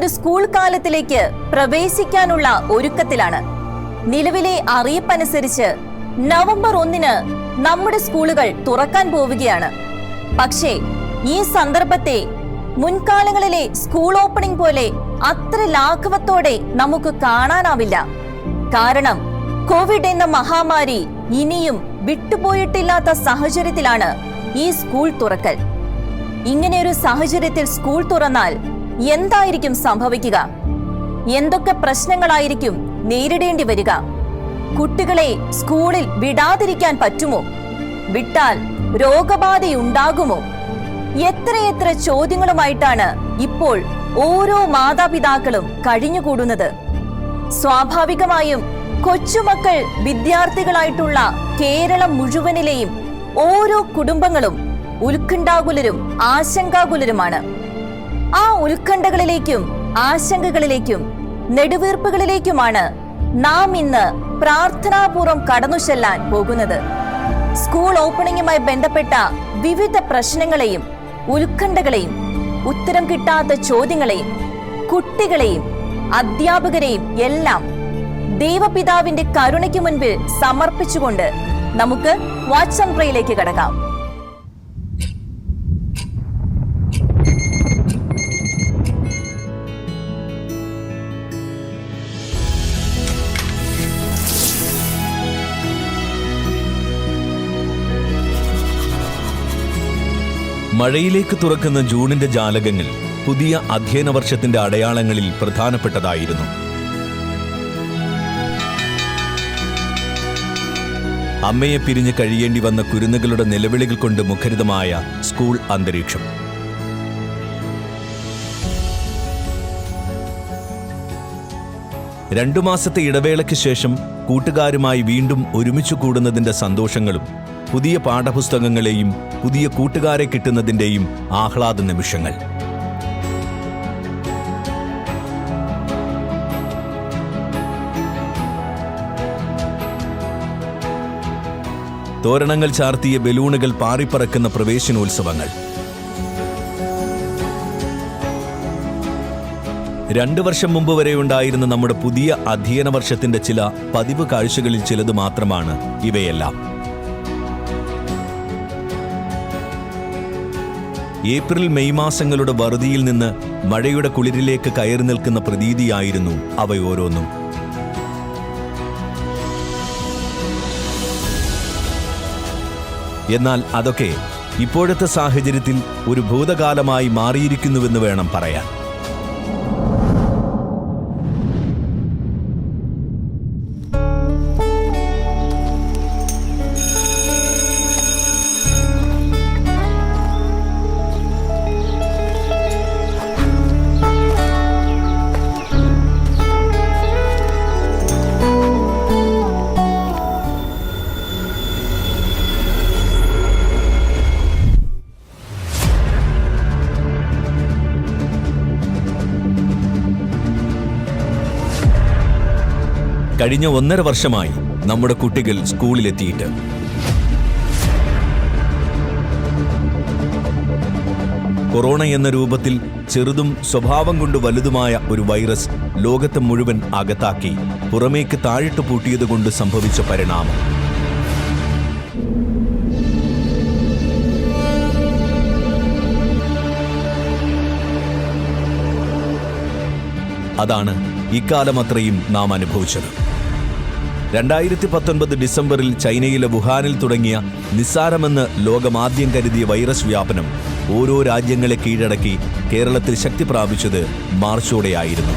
ഒരു സ്കൂൾ കാലത്തിലേക്ക് പ്രവേശിക്കാനുള്ള ഒരുക്കത്തിലാണ്. നിലവിലെ അറിയിപ്പനുസരിച്ച് നവംബർ ഒന്നിന് നമ്മുടെ സ്കൂളുകൾ തുറക്കാൻ പോവുകയാണ്. പക്ഷേ ഈ സന്ദർഭത്തെ മുൻകാലങ്ങളിലെ സ്കൂൾ ഓപ്പണിംഗ് പോലെ അത്ര ലാഘവത്തോടെ നമുക്ക് കാണാനാവില്ല. കാരണം കോവിഡ് എന്ന മഹാമാരി ഇനിയും വിട്ടുപോയിട്ടില്ലാത്ത സാഹചര്യത്തിലാണ് ഈ സ്കൂൾ തുറക്കൽ. ഇങ്ങനെയൊരു സാഹചര്യത്തിൽ സ്കൂൾ തുറന്നാൽ എന്തായിരിക്കും സംഭവിക്കുക? എന്തൊക്കെ പ്രശ്നങ്ങളായിരിക്കും നേരിടേണ്ടി വരിക? കുട്ടികളെ സ്കൂളിൽ വിടാതിരിക്കാൻ പറ്റുമോ? വിട്ടാൽ രോഗബാധയുണ്ടാകുമോ? എത്രയെത്ര ചോദ്യങ്ങളുമായിട്ടാണ് ഇപ്പോൾ ഓരോ മാതാപിതാക്കളും കഴിഞ്ഞുകൂടുന്നത്? സ്വാഭാവികമായും കൊച്ചുമക്കൾ വിദ്യാർത്ഥികളായിട്ടുള്ള കേരളം മുഴുവനിലെയും ഓരോ കുടുംബങ്ങളും ഉത്കണ്ഠാകുലരും ആശങ്കാകുലരുമാണ്. ആ ഉത്കണ്ഠകളിലേക്കും ആശങ്കകളിലേക്കും നെടുവീർപ്പുകളിലേക്കുമാണ് നാം ഇന്ന് പ്രാർത്ഥനാപൂർവം കടന്നു ചെല്ലാൻ പോകുന്നത്. സ്കൂൾ ഓപ്പണിംഗുമായി ബന്ധപ്പെട്ട വിവിധ പ്രശ്നങ്ങളെയും ഉത്കണ്ഠകളെയും ഉത്തരം കിട്ടാത്ത ചോദ്യങ്ങളെയും കുട്ടികളെയും അധ്യാപകരെയും എല്ലാം ദൈവപിതാവിന്റെ കരുണയ്ക്ക് മുൻപിൽ സമർപ്പിച്ചുകൊണ്ട് നമുക്ക് വാട്സപ്പ് കടക്കാം. മഴയിലേക്ക് തുറക്കുന്ന ജൂണിന്റെ ജാലകങ്ങൾ പുതിയ അധ്യയന വർഷത്തിന്റെ അടയാളങ്ങളിൽ പ്രധാനപ്പെട്ടതായിരുന്നു. അമ്മയെ പിരിഞ്ഞ് കഴിയേണ്ടി വന്ന കുരുന്നുകളുടെ നിലവിളികൾ കൊണ്ട് മുഖരിതമായ സ്കൂൾ അന്തരീക്ഷം. രണ്ടു മാസത്തെ ഇടവേളയ്ക്ക് ശേഷം കൂട്ടുകാരുമായി വീണ്ടും ഒരുമിച്ചു കൂടുന്നതിന്റെ സന്തോഷങ്ങളും പുതിയ പാഠപുസ്തകങ്ങളെയും പുതിയ കൂട്ടുകാരെ കിട്ടുന്നതിന്റെയും ആഹ്ലാദ നിമിഷങ്ങൾ. തോരണങ്ങൾ ചാർത്തിയ ബലൂണുകൾ പാറിപ്പറക്കുന്ന പ്രവേശനോത്സവങ്ങൾ. രണ്ടു വർഷം മുമ്പ് വരെ ഉണ്ടായിരുന്ന നമ്മുടെ പുതിയ അധ്യയന വർഷത്തിന്റെ ചില പതിവ് കാഴ്ചകളിൽ ചിലത് മാത്രമാണ് ഇവയെല്ലാം. ഏപ്രിൽ മെയ് മാസങ്ങളുടെ വറുതിയിൽ നിന്ന് മഴയുടെ കുളിരിലേക്ക് കയറി നിൽക്കുന്ന പ്രതീതിയായിരുന്നു അവ ഓരോന്നും. എന്നാൽ അതൊക്കെ ഇപ്പോഴത്തെ സാഹചര്യത്തിൽ ഒരു ഭൂതകാലമായി മാറിയിരിക്കുന്നുവെന്ന് വേണം പറയാൻ. കഴിഞ്ഞ ഒന്നര വർഷമായി നമ്മുടെ കുട്ടികൾ സ്കൂളിലെത്തിയിട്ട്. കൊറോണ എന്ന രൂപത്തിൽ ചെറുതും സ്വഭാവം കൊണ്ട് വലുതുമായ ഒരു വൈറസ് ലോകത്തെ മുഴുവൻ അകത്താക്കി പുറമേക്ക് താഴിട്ട് പൂട്ടിയതുകൊണ്ട് സംഭവിച്ച പരിണാമം. അതാണ് ഇക്കാലം അത്രയും നാം അനുഭവിച്ചത്. രണ്ടായിരത്തി പത്തൊൻപത് ഡിസംബറിൽ ചൈനയിലെ വുഹാനിൽ തുടങ്ങിയ നിസ്സാരമെന്ന് ലോകമാദ്യം കരുതിയ വൈറസ് വ്യാപനം ഓരോ രാജ്യങ്ങളെ കീഴടക്കി കേരളത്തിൽ ശക്തി പ്രാപിച്ചത് മാർച്ചോടെയായിരുന്നു.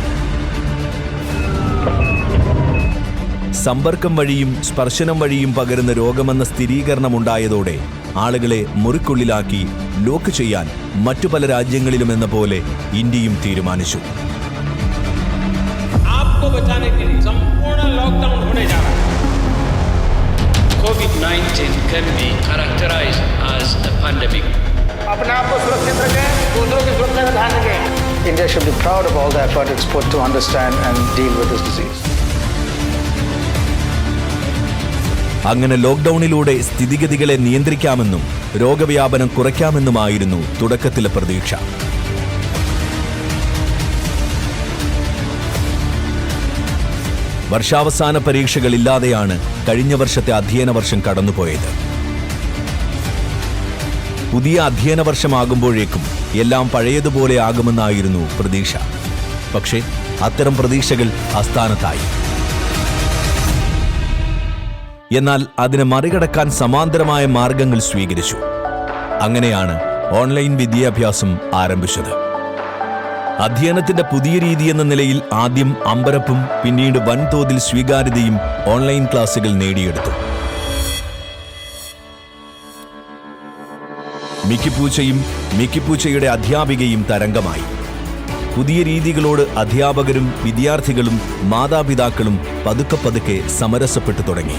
സമ്പർക്കം വഴിയും സ്പർശനം വഴിയും പകരുന്ന രോഗമെന്ന സ്ഥിരീകരണമുണ്ടായതോടെ ആളുകളെ മുറിക്കുള്ളിലാക്കി ലോക്ക് ചെയ്യാൻ മറ്റു പല രാജ്യങ്ങളിലും എന്ന പോലെ ഇന്ത്യയും തീരുമാനിച്ചു. COVID-19 can be characterized as a pandemic. India should be proud of all the effort it's put to understand and deal with this disease. അങ്ങനെ ലോക്ക്ഡൌണിലൂടെ സ്ഥിതിഗതികളെ നിയന്ത്രിക്കാമെന്നും രോഗവ്യാപനം കുറയ്ക്കാമെന്നുമായിരുന്നു തുടക്കത്തിലെ പ്രതീക്ഷ വർഷാവസാന പരീക്ഷകളില്ലാതെയാണ് കഴിഞ്ഞ വർഷത്തെ അധ്യയന വർഷം കടന്നുപോയത്. പുതിയ അധ്യയന വർഷമാകുമ്പോഴേക്കും എല്ലാം പഴയതുപോലെ ആകുമെന്നായിരുന്നു പ്രതീക്ഷ. പക്ഷേ അത്തരം പ്രതീക്ഷകൾ അസ്ഥാനത്തായി എന്നാൽ അതിനെ മറികടക്കാൻ സമാന്തരമായ മാർഗങ്ങൾ സ്വീകരിച്ചു. അങ്ങനെയാണ് ഓൺലൈൻ വിദ്യാഭ്യാസം ആരംഭിച്ചത്. അധ്യയനത്തിന്റെ പുതിയ രീതി എന്ന നിലയിൽ ആദ്യം അമ്പരപ്പും പിന്നീട് വൻതോതിൽ സ്വീകാര്യതയും ഓൺലൈൻ ക്ലാസുകൾ നേടിയെടുത്തു. മിക്കിപ്പൂച്ചയും മിക്കിപ്പൂച്ചയുടെ അധ്യാപികയും തരംഗമായി. പുതിയ രീതികളോട് അധ്യാപകരും വിദ്യാർത്ഥികളും മാതാപിതാക്കളും പതുക്കെ പതുക്കെ സമരസപ്പെട്ടു തുടങ്ങി.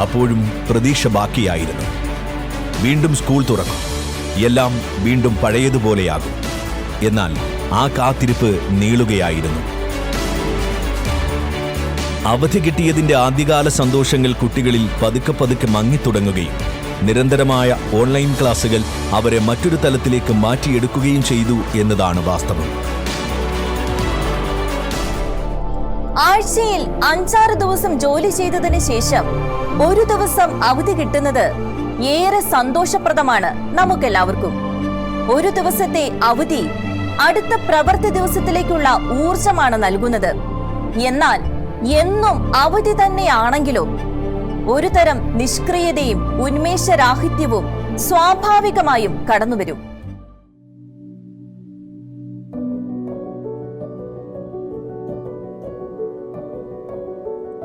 അപ്പോഴും പ്രതീക്ഷ ബാക്കിയായിരുന്നു. വീണ്ടും സ്കൂൾ തുറക്കും. എല്ലാം വീണ്ടും പഴയതുപോലെയാകും. എന്നാൽ ആ കാത്തിരിപ്പ് നീളുകയായിരുന്നു. അവധി കിട്ടിയതിന്റെ ആദ്യകാല സന്തോഷങ്ങൾ കുട്ടികളിൽ പതുക്കെ പതുക്കെ മങ്ങിത്തുടങ്ങുകയും നിരന്തരമായ ഓൺലൈൻ ക്ലാസുകൾ അവരെ മറ്റൊരു തലത്തിലേക്ക് മാറ്റിയെടുക്കുകയും ചെയ്തു എന്നതാണ് വാസ്തവം. ആഴ്ചയിൽ അഞ്ചാറ് ദിവസം ജോലി ചെയ്തതിന് ശേഷം ഒരു ദിവസം അവധി കിട്ടുന്നത് ഏറെ സന്തോഷപ്രദമാണ് നമുക്കെല്ലാവർക്കും. ഒരു ദിവസത്തെ അവധി അടുത്ത പ്രവൃത്തി ദിവസത്തിലേക്കുള്ള ഊർജമാണ് നൽകുന്നത്. എന്നാൽ എന്നും അവധി തന്നെയാണെങ്കിലും ഒരു തരം നിഷ്ക്രിയതയും ഉന്മേഷരാഹിത്യവും സ്വാഭാവികമായും കടന്നുവരും.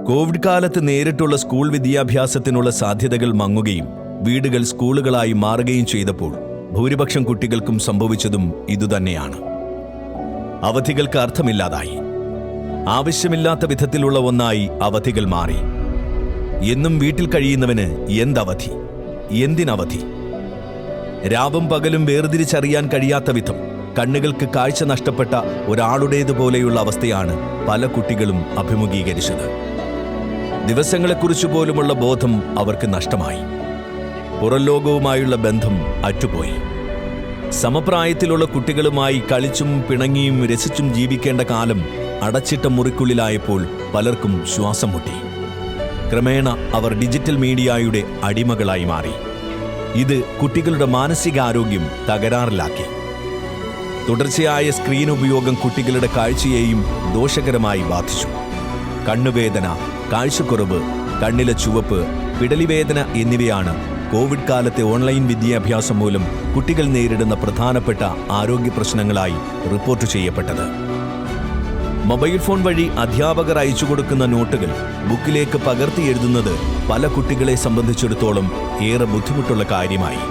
കോവിഡ് കാലത്ത് നേരിട്ടുള്ള സ്കൂൾ വിദ്യാഭ്യാസത്തിനുള്ള സാധ്യതകൾ മങ്ങുകയും വീടുകൾ സ്കൂളുകളായി മാറുകയും ചെയ്തപ്പോൾ ഭൂരിപക്ഷം കുട്ടികൾക്കും സംഭവിച്ചതും ഇതുതന്നെയാണ്. അവധികൾക്ക് അർത്ഥമില്ലാതായി. ആവശ്യമില്ലാത്ത വിധത്തിലുള്ള ഒന്നായി അവധികൾ മാറി. എന്നും വീട്ടിൽ കഴിയുന്നവന് എന്തവധി? എന്തിനവധി? രാവും പകലും വേർതിരിച്ചറിയാൻ കഴിയാത്ത വിധം കണ്ണുകൾക്ക് കാഴ്ച നഷ്ടപ്പെട്ട ഒരാളുടേതുപോലെയുള്ള അവസ്ഥയാണ് പല കുട്ടികളും അഭിമുഖീകരിച്ചത്. ദിവസങ്ങളെക്കുറിച്ച് പോലുമുള്ള ബോധം അവർക്ക് നഷ്ടമായി. പുറം ലോകവുമായുള്ള ബന്ധം അറ്റുപോയി. സമപ്രായത്തിലുള്ള കുട്ടികളുമായി കളിച്ചും പിണങ്ങിയും രസിച്ചും ജീവിക്കേണ്ട കാലം അടച്ചിട്ട മുറിക്കുള്ളിലായപ്പോൾ പലർക്കും ശ്വാസം മുട്ടി. ക്രമേണ അവർ ഡിജിറ്റൽ മീഡിയയുടെ അടിമകളായി മാറി. ഇത് കുട്ടികളുടെ മാനസികാരോഗ്യം തകരാറിലാക്കി. തുടർച്ചയായ സ്ക്രീൻ ഉപയോഗം കുട്ടികളുടെ കാഴ്ചയെയും ദോഷകരമായി ബാധിച്ചു. കണ്ണുവേദന കാഴ്ചക്കുറവ് കണ്ണിലെ ചുവപ്പ് പിടലിവേദന എന്നിവയാണ് കോവിഡ് കാലത്തെ ഓൺലൈൻ വിദ്യാഭ്യാസം മൂലം കുട്ടികൾ നേരിടുന്ന പ്രധാനപ്പെട്ട ആരോഗ്യ പ്രശ്നങ്ങളായി റിപ്പോർട്ട് ചെയ്യപ്പെട്ടത്. മൊബൈൽ ഫോൺ വഴി അധ്യാപകർ അയച്ചു കൊടുക്കുന്ന നോട്ടുകൾ ബുക്കിലേക്ക് പകർത്തി എഴുതുന്നത് പല കുട്ടികളെ സംബന്ധിച്ചിടത്തോളം ഏറെ ബുദ്ധിമുട്ടുള്ള കാര്യമായി.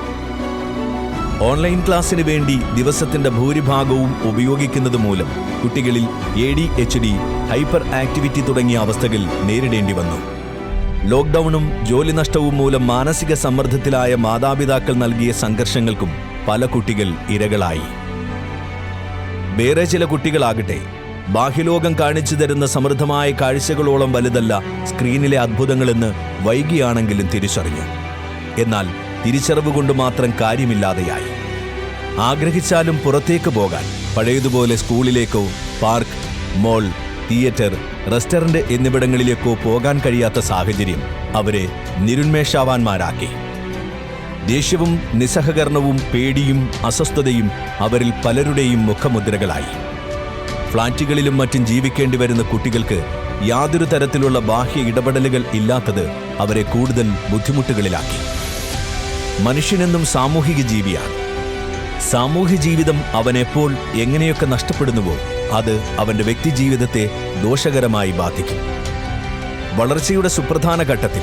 ഓൺലൈൻ ക്ലാസ്സിന് വേണ്ടി ദിവസത്തിന്റെ ഭൂരിഭാഗവും ഉപയോഗിക്കുന്നത് മൂലം കുട്ടികളിൽ A D H D hyper activity തുടങ്ങിയ അവസ്ഥകൾ നേരിടേണ്ടി വന്നു. ലോക്ക്ഡൌണും ജോലി നഷ്ടവും മൂലം മാനസിക സമ്മർദ്ദത്തിലായ മാതാപിതാക്കൾ നൽകിയ സംഘർഷങ്ങൾക്കും പല കുട്ടികൾ ഇരകളായി. വേറെ ചില കുട്ടികളാകട്ടെ ബാഹ്യലോകം കാണിച്ചു തരുന്ന സമൃദ്ധമായ കാഴ്ചകളോളം വലുതല്ല സ്ക്രീനിലെ അത്ഭുതങ്ങളെന്ന് വൈകിയാണെങ്കിലും തിരിച്ചറിഞ്ഞു. എന്നാൽ തിരിച്ചറിവ് കൊണ്ട് മാത്രം കാര്യമില്ലാതെയായി. ആഗ്രഹിച്ചാലും പുറത്തേക്ക് പോകാൻ പഴയതുപോലെ സ്കൂളിലേക്കോ പാർക്ക് മോൾ തിയേറ്റർ റെസ്റ്റോറന്റ് എന്നിവിടങ്ങളിലേക്കോ പോകാൻ കഴിയാത്ത സാഹചര്യം അവരെ നിരുന്മേഷാവാന്മാരാക്കി. ദേഷ്യവും നിസ്സഹകരണവും പേടിയും അസ്വസ്ഥതയും അവരിൽ പലരുടെയും മുഖമുദ്രകളായി. ഫ്ളാറ്റുകളിലും മറ്റും ജീവിക്കേണ്ടി വരുന്ന കുട്ടികൾക്ക് യാതൊരു തരത്തിലുള്ള ബാഹ്യ ഇടപെടലുകൾ ഇല്ലാത്തത് അവരെ കൂടുതൽ ബുദ്ധിമുട്ടുകളിലാക്കി. മനുഷ്യനെന്നും സാമൂഹിക ജീവിയാണ്. സാമൂഹ്യ ജീവിതം അവനെപ്പോൾ എങ്ങനെയൊക്കെ നഷ്ടപ്പെടുന്നുവോ അത് അവന്റെ വ്യക്തിജീവിതത്തെ ദോഷകരമായി ബാധിക്കും. വളർച്ചയുടെ സുപ്രധാന ഘട്ടത്തിൽ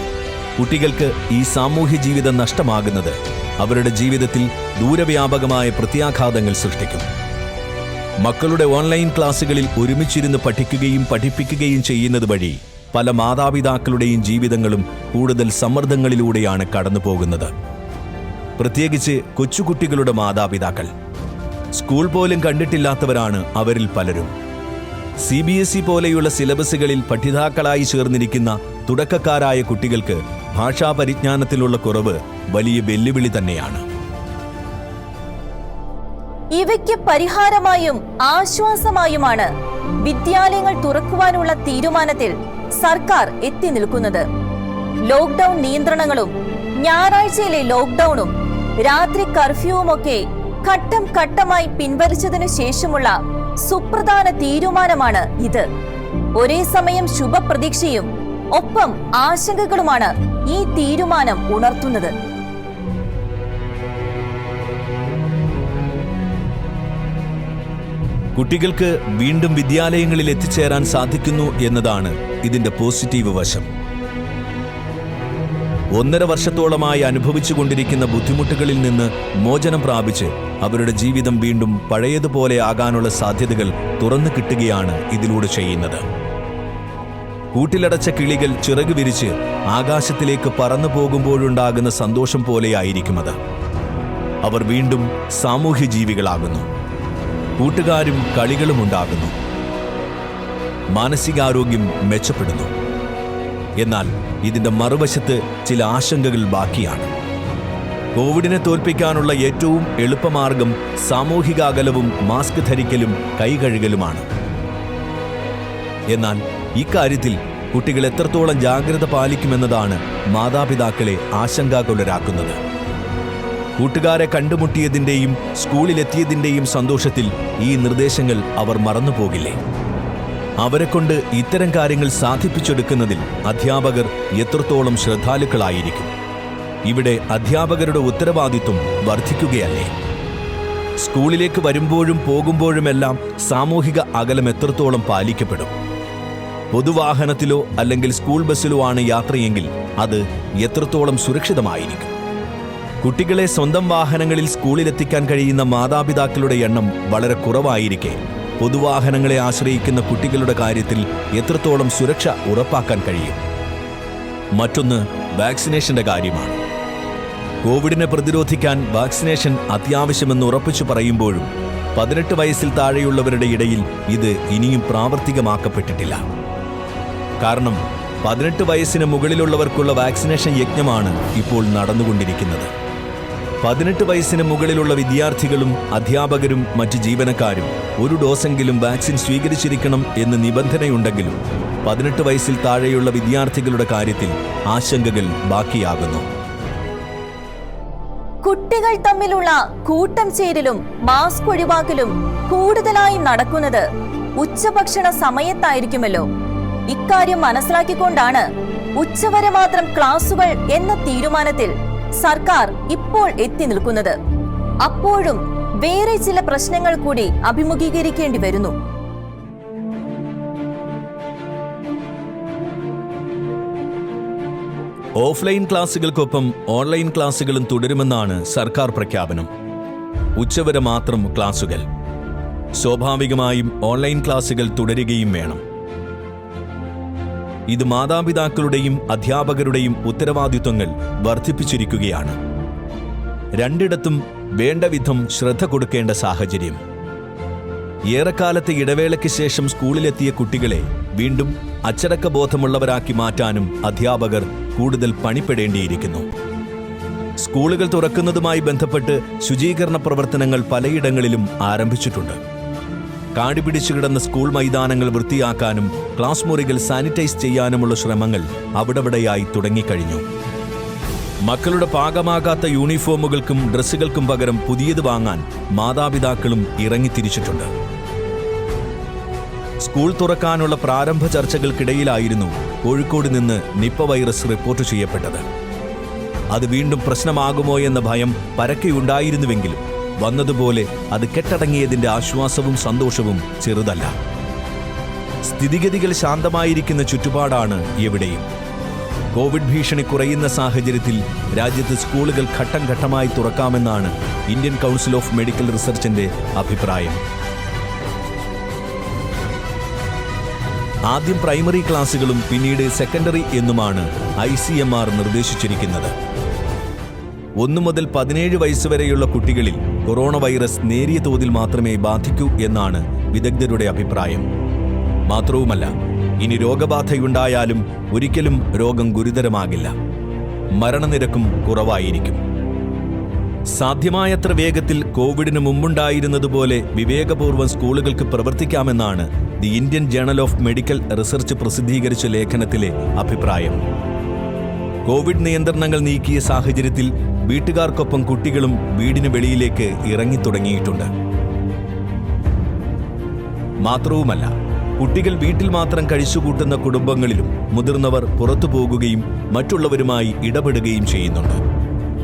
കുട്ടികൾക്ക് ഈ സാമൂഹ്യ ജീവിതം നഷ്ടമാകുന്നത് അവരുടെ ജീവിതത്തിൽ ദൂരവ്യാപകമായ പ്രത്യാഘാതങ്ങൾ സൃഷ്ടിക്കും. മക്കളുടെ ഓൺലൈൻ ക്ലാസുകളിൽ ഒരുമിച്ചിരുന്ന് പഠിക്കുകയും പഠിപ്പിക്കുകയും ചെയ്യുന്നത് വഴി പല മാതാപിതാക്കളുടെയും ജീവിതങ്ങളും കൂടുതൽ സമ്മർദ്ദങ്ങളിലൂടെയാണ് കടന്നുപോകുന്നത്. പ്രത്യേകിച്ച് കൊച്ചുകുട്ടികളുടെ മാതാപിതാക്കൾ സ്കൂൾ പോലും കണ്ടിട്ടില്ലാത്തവരാണ് അവരിൽ പലരും. സി ബി എസ് ഇ പോലെയുള്ള സിലബസുകളിൽ പഠിതാക്കളായി ചേർന്നിരിക്കുന്ന തുടക്കക്കാരായ കുട്ടികൾക്ക് ഭാഷാ പരിജ്ഞാനത്തിലുള്ള കുറവ് വലിയ വെല്ലുവിളി തന്നെയാണ്. ഇവയ്ക്ക് പരിഹാരമായും ആശ്വാസമായുമാണ് വിദ്യാലയങ്ങൾ തുറക്കുവാനുള്ള തീരുമാനത്തിൽ സർക്കാർ എത്തി നിൽക്കുന്നത്. ലോക്ക്ഡൌൺ നിയന്ത്രണങ്ങളും ഞായറാഴ്ചയിലെ ലോക്ക്ഡൌണും രാത്രി കർഫ്യൂവുമൊക്കെ ഘട്ടം ഘട്ടമായി പിൻവലിച്ചതിനു ശേഷമുള്ള സുപ്രധാന തീരുമാനമാണ് ഇത്. ഒരേ സമയം ശുഭപ്രതീക്ഷയും ഒപ്പം ആശങ്കകളുമാണ് ഈ തീരുമാനം ഉണർത്തുന്നത്. കുട്ടികൾക്ക് വീണ്ടും വിദ്യാലയങ്ങളിൽ എത്തിച്ചേരാൻ സാധിക്കുന്നു എന്നതാണ് ഇതിന്റെ പോസിറ്റീവ് വശം. ഒന്നര വർഷത്തോളമായി അനുഭവിച്ചുകൊണ്ടിരിക്കുന്ന ബുദ്ധിമുട്ടുകളിൽ നിന്ന് മോചനം പ്രാപിച്ച് അവരുടെ ജീവിതം വീണ്ടും പഴയതുപോലെ ആകാനുള്ള സാധ്യതകൾ തുറന്നു കിട്ടുകയാണ് ഇതിലൂടെ ചെയ്യുന്നത്. കൂട്ടിലടച്ച കിളികൾ ചിറക് വിരിച്ച് ആകാശത്തിലേക്ക് പറന്നു പോകുമ്പോഴുണ്ടാകുന്ന സന്തോഷം പോലെയായിരിക്കും അത്. അവർ വീണ്ടും സാമൂഹ്യ ജീവികളാകുന്നു. കൂട്ടുകാരും കളികളും ഉണ്ടാകുന്നു. മാനസികാരോഗ്യം മെച്ചപ്പെടുന്നു. എന്നാൽ ഇതിന്റെ മറുവശത്ത് ചില ആശങ്കകൾ ബാക്കിയാണ്. കോവിഡിനെ തോൽപ്പിക്കാനുള്ള ഏറ്റവും എളുപ്പമാർഗം സാമൂഹിക അകലവും മാസ്ക് ധരിക്കലും കൈകഴുകലുമാണ്. എന്നാൽ ഇക്കാര്യത്തിൽ കുട്ടികൾ എത്രത്തോളം ജാഗ്രത പാലിക്കുമെന്നതാണ് മാതാപിതാക്കളെ ആശങ്കാകുലരാക്കുന്നത്. കൂട്ടുകാരെ കണ്ടുമുട്ടിയതിന്റെയും സ്കൂളിലെത്തിയതിന്റെയും സന്തോഷത്തിൽ ഈ നിർദ്ദേശങ്ങൾ അവർ മറന്നുപോകില്ലേ? അവരെക്കൊണ്ട് ഇത്തരം കാര്യങ്ങൾ സാധിപ്പിച്ചെടുക്കുന്നതിൽ അധ്യാപകർ എത്രത്തോളം ശ്രദ്ധാലുക്കളായിരിക്കും. ഇവിടെ അധ്യാപകരുടെ ഉത്തരവാദിത്വം വർദ്ധിക്കുകയല്ലേ? സ്കൂളിലേക്ക് വരുമ്പോഴും പോകുമ്പോഴുമെല്ലാം സാമൂഹിക അകലം എത്രത്തോളം പാലിക്കപ്പെടും? പൊതുവാഹനത്തിലോ അല്ലെങ്കിൽ സ്കൂൾ ബസ്സിലോ ആണ് യാത്രയെങ്കിൽ അത് എത്രത്തോളം സുരക്ഷിതമായിരിക്കും? കുട്ടികളെ സ്വന്തം വാഹനങ്ങളിൽ സ്കൂളിലെത്തിക്കാൻ കഴിയുന്ന മാതാപിതാക്കളുടെ എണ്ണം വളരെ കുറവായിരിക്കെ. പൊതുവാഹനങ്ങളെ ആശ്രയിക്കുന്ന കുട്ടികളുടെ കാര്യത്തിൽ എത്രത്തോളം സുരക്ഷ ഉറപ്പാക്കാൻ കഴിയും? മറ്റൊന്ന് വാക്സിനേഷന്റെ കാര്യമാണ്. കോവിഡിനെ പ്രതിരോധിക്കാൻ വാക്സിനേഷൻ അത്യാവശ്യമെന്ന് ഉറപ്പിച്ചു പറയുമ്പോഴും പതിനെട്ട് വയസ്സിൽ താഴെയുള്ളവരുടെ ഇടയിൽ ഇത് ഇനിയും പ്രാവർത്തികമാക്കപ്പെട്ടിട്ടില്ല. കാരണം പതിനെട്ട് വയസ്സിന് മുകളിലുള്ളവർക്കുള്ള വാക്സിനേഷൻ യജ്ഞമാണ് ഇപ്പോൾ നടന്നുകൊണ്ടിരിക്കുന്നത്. പതിനെട്ട് വയസ്സിന് മുകളിലുള്ള വിദ്യാർത്ഥികളും അധ്യാപകരും മറ്റ് ജീവനക്കാരും ഒരു ഡോസെങ്കിലും വാക്സിൻ സ്വീകരിച്ചിരിക്കണം എന്ന് നിബന്ധനയുണ്ടെങ്കിലും പതിനെട്ട് വയസ്സിൽ താഴെയുള്ള വിദ്യാർത്ഥികളുടെ കാര്യത്തിൽ ആശങ്കകൾ ബാക്കിയാകുന്നു. കുട്ടികൾ തമ്മിലുള്ള കൂട്ടം ചേരലും മാസ്ക് ഒഴിവാക്കലും കൂടുതലായി നടക്കുന്നത് ഉച്ചഭക്ഷണ സമയത്തായിരിക്കുമല്ലോ. ഇക്കാര്യം മനസ്സിലാക്കിക്കൊണ്ടാണ് ഉച്ചവരെ മാത്രം ക്ലാസുകൾ എന്ന തീരുമാനത്തിൽ സർക്കാർ ഇപ്പോൾ എത്തി നിൽക്കുന്നത്. അപ്പോഴും വേറെ ചില പ്രശ്നങ്ങൾ കൂടി അഭിമുഖീകരിക്കേണ്ടി വരുന്നു. ഓഫ്ലൈൻ ക്ലാസുകൾക്കൊപ്പം ഓൺലൈൻ ക്ലാസുകളും തുടരുമെന്നാണ് സർക്കാർ പ്രഖ്യാപനം. ഉച്ചവരെ മാത്രം ക്ലാസുകൾ സ്വാഭാവികമായും ഓൺലൈൻ ക്ലാസുകൾ തുടരുകയും വേണം. ഇത് മാതാപിതാക്കളുടെയും അധ്യാപകരുടെയും ഉത്തരവാദിത്വങ്ങൾ വർദ്ധിപ്പിച്ചിരിക്കുകയാണ്. രണ്ടിടത്തും വേണ്ടവിധം ശ്രദ്ധ കൊടുക്കേണ്ട സാഹചര്യം. ഏറെക്കാലത്തെ ഇടവേളയ്ക്ക് ശേഷം സ്കൂളിലെത്തിയ കുട്ടികളെ വീണ്ടും അച്ചടക്ക ബോധമുള്ളവരാക്കി മാറ്റാനും അധ്യാപകർ കൂടുതൽ പണിപ്പെടേണ്ടിയിരിക്കുന്നു. സ്കൂളുകൾ തുറക്കുന്നതുമായി ബന്ധപ്പെട്ട് ശുചീകരണ പ്രവർത്തനങ്ങൾ പലയിടങ്ങളിലും ആരംഭിച്ചിട്ടുണ്ട്. കാടിപിടിച്ചു കിടന്ന സ്കൂൾ മൈതാനങ്ങൾ വൃത്തിയാക്കാനും ക്ലാസ് മുറികൾ സാനിറ്റൈസ് ചെയ്യാനുമുള്ള ശ്രമങ്ങൾ അവിടെവിടെയായി തുടങ്ങിക്കഴിഞ്ഞു. മക്കളുടെ പാകമാകാത്ത യൂണിഫോമുകൾക്കും ഡ്രസ്സുകൾക്കും പകരം പുതിയത് വാങ്ങാൻ മാതാപിതാക്കളും ഇറങ്ങിത്തിരിച്ചിട്ടുണ്ട്. സ്കൂൾ തുറക്കാനുള്ള പ്രാരംഭ ചർച്ചകൾക്കിടയിലായിരുന്നു കോഴിക്കോട് നിന്ന് നിപ്പ വൈറസ് റിപ്പോർട്ട് ചെയ്യപ്പെട്ടത്. അത് വീണ്ടും പ്രശ്നമാകുമോ എന്ന ഭയം പരക്കെയുണ്ടായിരുന്നുവെങ്കിലും വന്നതുപോലെ അത് കെട്ടടങ്ങിയതിന്റെ ആശ്വാസവും സന്തോഷവും ചെറുതല്ല. സ്ഥിതിഗതികൾ ശാന്തമായിരിക്കുന്ന ചുറ്റുപാടാണ് എവിടെയും. കോവിഡ് ഭീഷണി കുറയുന്ന സാഹചര്യത്തിൽ രാജ്യത്ത് സ്കൂളുകൾ ഘട്ടം ഘട്ടമായി തുറക്കാമെന്നാണ് ഇന്ത്യൻ കൗൺസിൽ ഓഫ് മെഡിക്കൽ റിസർച്ചിന്റെ അഭിപ്രായം. ആദ്യം പ്രൈമറി ക്ലാസുകളും പിന്നീട് സെക്കൻഡറി എന്നുമാണ് ഐ സി എം ആർ നിർദ്ദേശിച്ചിരിക്കുന്നത്. ഒന്നു മുതൽ പതിനേഴ് വയസ്സുവരെയുള്ള കുട്ടികളിൽ കൊറോണ വൈറസ് നേരിയ തോതിൽ മാത്രമേ ബാധിക്കൂ എന്നാണ് വിദഗ്ധരുടെ അഭിപ്രായം. മാത്രവുമല്ല ഇനി രോഗബാധയുണ്ടായാലും ഒരിക്കലും രോഗം ഗുരുതരമാകില്ല. മരണനിരക്കും കുറവായിരിക്കും. സാധ്യമായത്ര വേഗത്തിൽ കോവിഡിന് മുമ്പുണ്ടായിരുന്നതുപോലെ വിവേകപൂർവം സ്കൂളുകൾക്ക് പ്രവർത്തിക്കാമെന്നാണ് the Indian journal of medical research പ്രസിദ്ധീകരിച്ച ലേഖനത്തിലെ അഭിപ്രായം. കോവിഡ് നിയന്ത്രണങ്ങൾ നീക്കിയ സാഹചര്യത്തിൽ വീട്ടുകാർക്കൊപ്പം കുട്ടികളും വീടിന് വെളിയിലേക്ക് ഇറങ്ങിത്തുടങ്ങിയിട്ടുണ്ട് മാത്രവുമല്ല കുട്ടികൾ വീട്ടിൽ മാത്രം കഴിച്ചുകൂട്ടുന്ന കുടുംബങ്ങളിലും മുതിർന്നവർ പുറത്തു പോകുകയും മറ്റുള്ളവരുമായി ഇടപെടുകയും ചെയ്യുന്നുണ്ട്.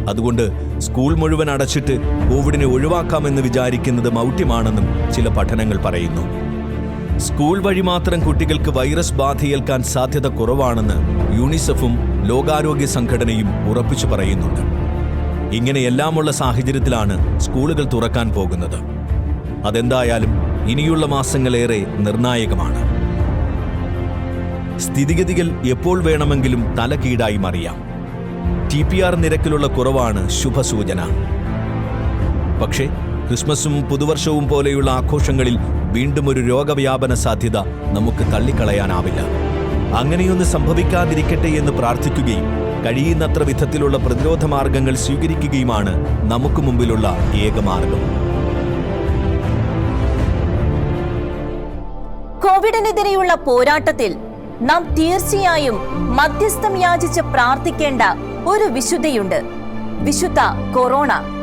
അതുകൊണ്ട് സ്കൂൾ മുഴുവൻ അടച്ചിട്ട് കോവിഡിനെ ഒഴിവാക്കാമെന്ന് വിചാരിക്കുന്നത് മൗഢ്യമാണെന്നും ചില പഠനങ്ങൾ പറയുന്നു. സ്കൂൾ വഴി മാത്രം കുട്ടികൾക്ക് വൈറസ് ബാധയേൽക്കാൻ സാധ്യത കുറവാണെന്ന് യൂണിസെഫും ലോകാരോഗ്യ സംഘടനയും ഉറപ്പിച്ചു പറയുന്നുണ്ട്. ഇങ്ങനെയെല്ലാമുള്ള സാഹചര്യത്തിലാണ് സ്കൂളുകൾ തുറക്കാൻ പോകുന്നത്. അതെന്തായാലും ഇനിയുള്ള മാസങ്ങളേറെ നിർണായകമാണ്. സ്ഥിതിഗതികൾ എപ്പോൾ വേണമെങ്കിലും തലകീടായി മറിയാം. ടി പി ആർ നിരക്കിലുള്ള കുറവാണ് ശുഭസൂചന. പക്ഷേ ക്രിസ്മസും പുതുവർഷവും പോലെയുള്ള ആഘോഷങ്ങളിൽ വീണ്ടും ഒരു രോഗവ്യാപന സാധ്യത നമുക്ക് തള്ളിക്കളയാനാവില്ല. അങ്ങനെയൊന്ന് സംഭവിക്കാതിരിക്കട്ടെ എന്ന് പ്രാർത്ഥിക്കുകയും കഴിയുന്നത്ര വിധത്തിലുള്ള പ്രതിരോധ മാർഗങ്ങൾ സ്വീകരിക്കുകയുമാണ് നമുക്ക് മുമ്പിലുള്ള ഏക മാർഗം. കോവിഡിനെതിരെയുള്ള പോരാട്ടത്തിൽ നാം തീർച്ചയായും മധ്യസ്ഥം യാചിച്ച് പ്രാർത്ഥിക്കേണ്ട ഒരു വിശുദ്ധയുണ്ട്. വിശുദ്ധ കൊറോണ.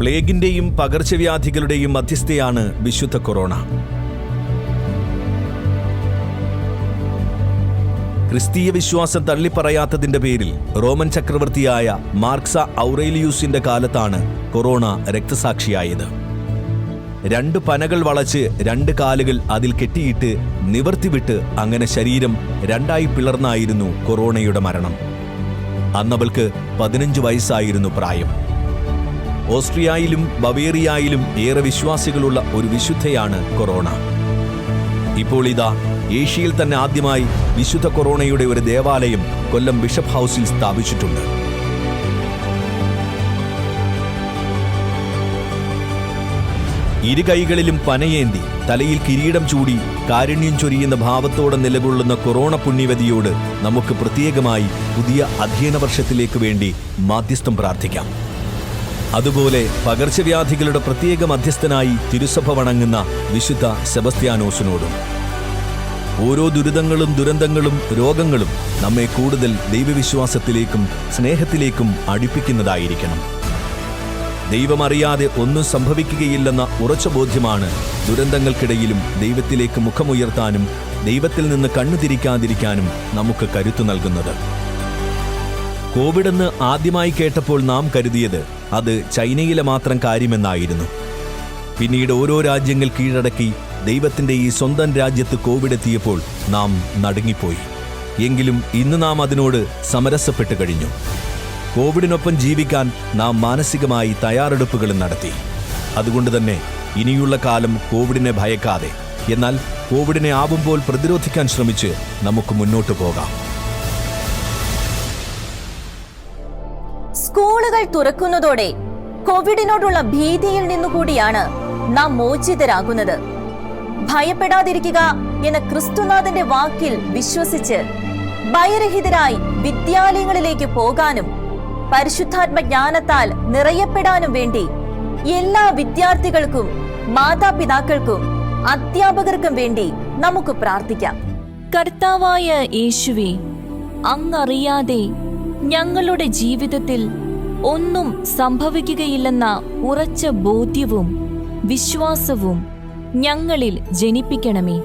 പ്ലേഗിന്റെയും പകർച്ചവ്യാധികളുടെയും മധ്യസ്ഥയാണ് വിശുദ്ധ കൊറോണ. ക്രിസ്തീയ വിശ്വാസം തള്ളിപ്പറയാത്തതിന്റെ പേരിൽ റോമൻ ചക്രവർത്തിയായ മാർക്സ ഔറേലിയൂസിന്റെ കാലത്താണ് കൊറോണ രക്തസാക്ഷിയായത്. രണ്ട് പനകൾ വളച്ച് രണ്ട് കാലുകൾ അതിൽ കെട്ടിയിട്ട് നിവർത്തിവിട്ട് അങ്ങനെ ശരീരം രണ്ടായി പിളർന്നായിരുന്നു കൊറോണയുടെ മരണം. അന്നവൾക്ക് പതിനഞ്ച് വയസ്സായിരുന്നു പ്രായം. ഓസ്ട്രിയയിലും ബവേറിയയിലും ഏറെ വിശ്വാസികളുള്ള ഒരു വിശുദ്ധയാണ് കൊറോണ. ഇപ്പോൾ ഇതാ ഏഷ്യയിൽ തന്നെ ആദ്യമായി വിശുദ്ധ കൊറോണയുടെ ഒരു ദേവാലയം കൊല്ലം ബിഷപ്പ് ഹൗസിൽ സ്ഥാപിച്ചിട്ടുണ്ട്. ഇരു കൈകളിലും പനയേന്തി തലയിൽ കിരീടം ചൂടി കാരുണ്യം ചൊരിയുന്ന ഭാവത്തോടെ നിലകൊള്ളുന്ന കൊറോണ പുണ്യവതിയോട് നമുക്ക് പ്രത്യേകമായി പുതിയ അധ്യയന വർഷത്തിലേക്ക് വേണ്ടി മാധ്യസ്ഥം പ്രാർത്ഥിക്കാം. അതുപോലെ പകർച്ചവ്യാധികളുടെ പ്രത്യേക മധ്യസ്ഥനായി തിരുസഭ വണങ്ങുന്ന വിശുദ്ധ സെബസ്ത്യാനോസിനോടും ഓരോ ദുരിതങ്ങളും ദുരന്തങ്ങളും രോഗങ്ങളും നമ്മെ കൂടുതൽ ദൈവവിശ്വാസത്തിലേക്കും സ്നേഹത്തിലേക്കും അടുപ്പിക്കുന്നതായിരിക്കണം. ദൈവമറിയാതെ ഒന്നും സംഭവിക്കുകയില്ലെന്ന ഉറച്ച ബോധ്യമാണ് ദുരന്തങ്ങൾക്കിടയിലും ദൈവത്തിലേക്ക് മുഖമുയർത്താനും ദൈവത്തിൽ നിന്ന് കണ്ണുതിരിക്കാതിരിക്കാനും നമുക്ക് കരുത്തു നൽകുന്നത്. കോവിഡെന്ന് ആദ്യമായി കേട്ടപ്പോൾ നാം കരുതിയത് അത് ചൈനയിലെ മാത്രം കാര്യമെന്നായിരുന്നു. പിന്നീട് ഓരോ രാജ്യങ്ങൾ കീഴടക്കി ദൈവത്തിന്റെ ഈ സ്വന്തം രാജ്യത്ത് കോവിഡ് എത്തിയപ്പോൾ നാം നടുങ്ങിപ്പോയി. എങ്കിലും ഇന്ന് നാം അതിനോട് സമരസപ്പെട്ട് കഴിഞ്ഞു. കോവിഡിനൊപ്പം ജീവിക്കാൻ നാം മാനസികമായി തയ്യാറെടുപ്പുകൾ നടത്തി. അതുകൊണ്ട് തന്നെ ഇനിയുള്ള കാലം കോവിഡിനെ ഭയക്കാതെ എന്നാൽ കോവിഡിനെ ആവുമ്പോൾ പ്രതിരോധിക്കാൻ ശ്രമിച്ച് നമുക്ക് മുന്നോട്ട് പോകാം. തുറക്കുന്നതോടെ കോവിഡിനോടുള്ള ഭീതിയിൽ നിന്നുകൂടിയാണ് നാം മോചിതരാകുന്നത്. ഭയപ്പെടാതിരിക്കുക എന്ന ക്രിസ്തുനാഥന്റെ വാക്കിൽ വിശ്വസിച്ച് ഭയരഹിതരായി വിദ്യാലയങ്ങളിലേക്ക് പോകാനും പരിശുദ്ധാത്മ ജ്ഞാനത്താൽ നിറയപ്പെടാനും വേണ്ടി എല്ലാ വിദ്യാർത്ഥികൾക്കും മാതാപിതാക്കൾക്കും അധ്യാപകർക്കും വേണ്ടി നമുക്ക് പ്രാർത്ഥിക്കാം. കർത്താവായ യേശുവേ അങ്ങറിയാതെ ഞങ്ങളുടെ ജീവിതത്തിൽ ഒന്നും സംഭവിക്കുകയില്ലെന്ന ഉറച്ച ബോധ്യവും വിശ്വാസവും ഞങ്ങളിൽ ജനിപ്പിക്കണമേ.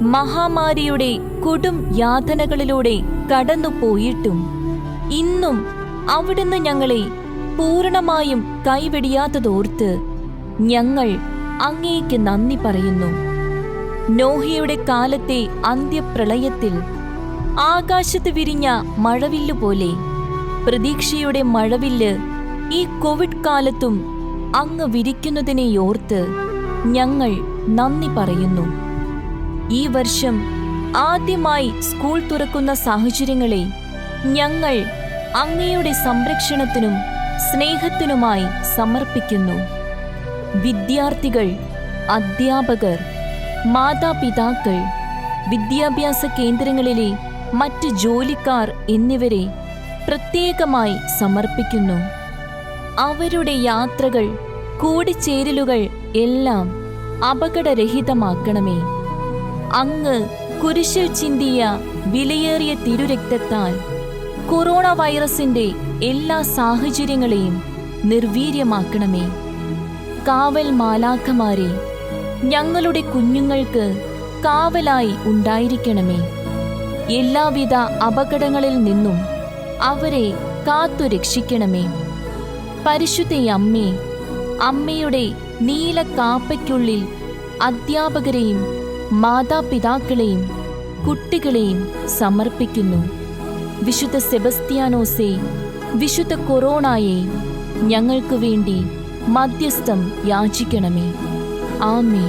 മഹാമാരിയുടെ കൊടും യാതനകളിലൂടെ കടന്നുപോയിട്ടും ഇന്നും അവിടുന്ന് ഞങ്ങളെ പൂർണമായും കൈവെടിയാത്തതോർത്ത് ഞങ്ങൾ അങ്ങേക്ക് നന്ദി പറയുന്നു. നോഹിയുടെ കാലത്തെ അന്ത്യപ്രളയത്തിൽ ആകാശത്ത് വിരിഞ്ഞ മഴവില്ലുപോലെ പ്രതീക്ഷയുടെ മഴവില്ല് ഈ കോവിഡ് കാലത്തും അങ്ങ് വിരിക്കുന്നതിനെയോർത്ത് ഞങ്ങൾ നന്ദി പറയുന്നു. ഈ വർഷം ആദ്യമായി സ്കൂൾ തുറക്കുന്ന സാഹചര്യങ്ങളെ ഞങ്ങൾ അങ്ങയുടെ സംരക്ഷണത്തിനും സ്നേഹത്തിനുമായി സമർപ്പിക്കുന്നു. വിദ്യാർത്ഥികൾ അധ്യാപകർ മാതാപിതാക്കൾ വിദ്യാഭ്യാസ കേന്ദ്രങ്ങളിലെ മറ്റ് ജോലിക്കാർ എന്നിവരെ പ്രത്യേകമായി സമർപ്പിക്കുന്നു. അവരുടെ യാത്രകൾ കൂടിച്ചേരലുകൾ എല്ലാം അപകടരഹിതമാക്കണമേ. അങ്ങ് കുരിശിൽ ചിന്തിയ വിലയേറിയ തിരുരക്തത്താൽ കൊറോണ വൈറസിന്റെ എല്ലാ സാഹചര്യങ്ങളെയും നിർവീര്യമാക്കണമേ. കാവൽ മാലാഖമാരെ ഞങ്ങളുടെ കുഞ്ഞുങ്ങൾക്ക് കാവലായി ഉണ്ടായിരിക്കണമേ. എല്ലാവിധ അപകടങ്ങളിൽ നിന്നും അവരെ കാത്തുരക്ഷിക്കണമേ. പരിശുദ്ധയമ്മേ അമ്മയുടെ നീല കാപ്പയ്ക്കുള്ളിൽ അധ്യാപകരെയും മാതാപിതാക്കളെയും കുട്ടികളെയും സമർപ്പിക്കുന്നു. വിശുദ്ധ സെബസ്ത്യാനോസെ വിശുദ്ധ കൊറോണയെ ഞങ്ങൾക്ക് വേണ്ടി മധ്യസ്ഥം യാചിക്കണമേ. ആമേ